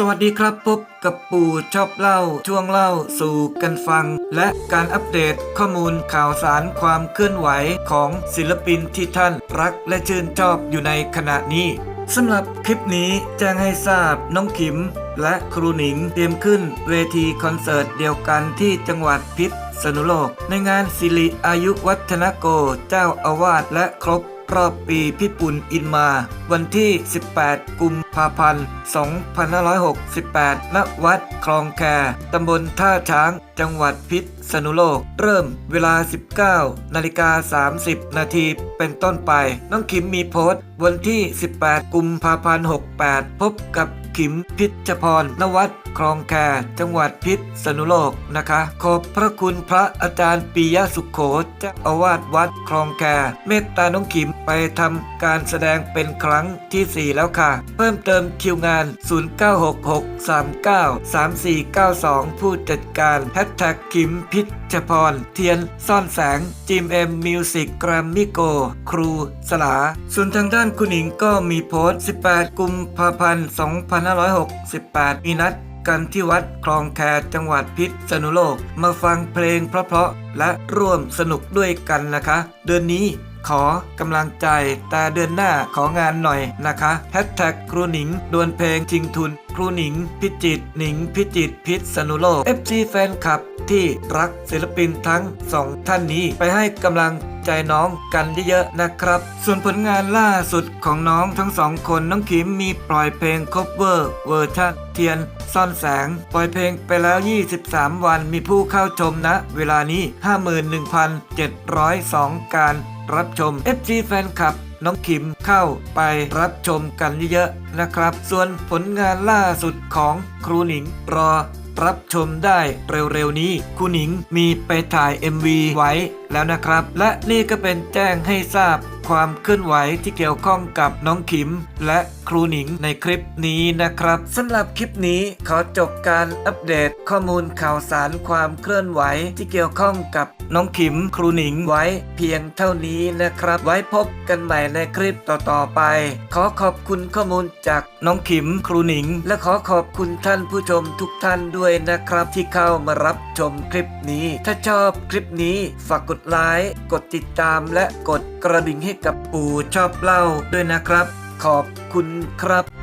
สวัสดีครับพบกับปู่ชอบเล่าช่วงเล่าสู่กันฟัง และการอัปเดตข้อมูลข่าวสารความเคลื่อนไหวของศิลปินที่ท่านรักและชื่นชอบอยู่ในขณะนี้สำหรับคลิปนี้แจ้งให้ทราบน้องขิม และครูหนิงเตรียมขึ้นเวทีคอนเสิร์ตเดียวกันที่จังหวัดพิษณุโลก ในงานสิริอายุวัฒนโก เจ้าอาวาสและครบรอบปีพี่ปุ่นอินมา วันที่ 18 กุม ภาพันธ์ 2568 ณ วัดคลองแคตำบลท่าช้าง จังหวัดพิษณุโลก เริ่มเวลา 19 นาฬิกา 30 นาที เป็นต้นไป น้องขิมมีโพสต์ วันที่ 18 กุมภาพันธ์ 68 พบกับขิมพิชพรนวัดคลองแคจังหวัดพิษณุโลกนะคะ ขอบพระคุณพระอาจารย์ปิยสุขโขเจ้าอาวาสวัดคลองแคเมตตาน้องขิมไปทำการแสดงเป็นครั้งทีสี่4 แล้วค่ะ เพิ่มเติมคิวงาน 0966393492 ผู้จัดการแฮชแท็กขิมพิชพร เทียนซ่อนแสงจิมเอ็มมิวสิกแกรมมิโก ครูสลา ส่วนทางด้านคุณหญิงก็มีโพสต์ 18 กุมภาพันธ์ 2568 มีนัดกันที่วัดคลองแคจังหวัดพิษณุโลก มาฟังเพลงเพราะๆและร่วมสนุกด้วยกันนะคะ เดือนนี้ขอกำลังใจแต่เดือนหน้าของานหน่อยนะคะแฮชแท็กครูหนิงดวลเพลงชิงทุน ครูหนิง พิจิตหนิง พิจิตพิษณุโลก FC แฟนคลับที่รักศิลปินทั้งสองท่านนี้ไปให้กำลังใจน้องกันเยอะๆนะครับ ส่วนผลงานล่าสุดของน้องทั้งสองคนน้องขิมมีปล่อยเพลง cover เวอร์ชันเทียนซ่อนแสง ปล่อยเพลงไปแล้ว 23 วันมีผู้เข้าชมนะ เวลานี้ 51,702 การ รับชม FG แฟนคลับน้องขิมเข้าไปรับชมกันเยอะๆนะครับ ส่วนผลงานล่าสุดของครูหนิงรอรับชมได้เร็วๆนี้ครูหนิงมีไปถ่าย MV ไว้แล้วนะครับ และนี่ก็เป็นแจ้งให้ทราบ ความเคลื่อนไหวที่เกี่ยวข้องกับน้องขิม และครูหนิงในคลิปนี้นะครับสำหรับคลิปนี้ขอจบการอัปเดตข้อมูลข่าวสารความเคลื่อนไหวที่เกี่ยวข้องกับน้องขิมครูหนิงไว้เพียงเท่านี้นะครับ ไว้พบกันใหม่ในคลิปต่อๆไป ขอขอบคุณข้อมูลจากน้องขิมครูหนิง และขอขอบคุณท่านผู้ชมทุกท่านด้วยนะครับ ที่เข้ามารับชมคลิปนี้ ถ้าชอบคลิปนี้ฝากกดไลค์กดติดตามและกด กระดิ่งให้กับปู่ชอบเล่าด้วยนะครับ ขอบคุณครับ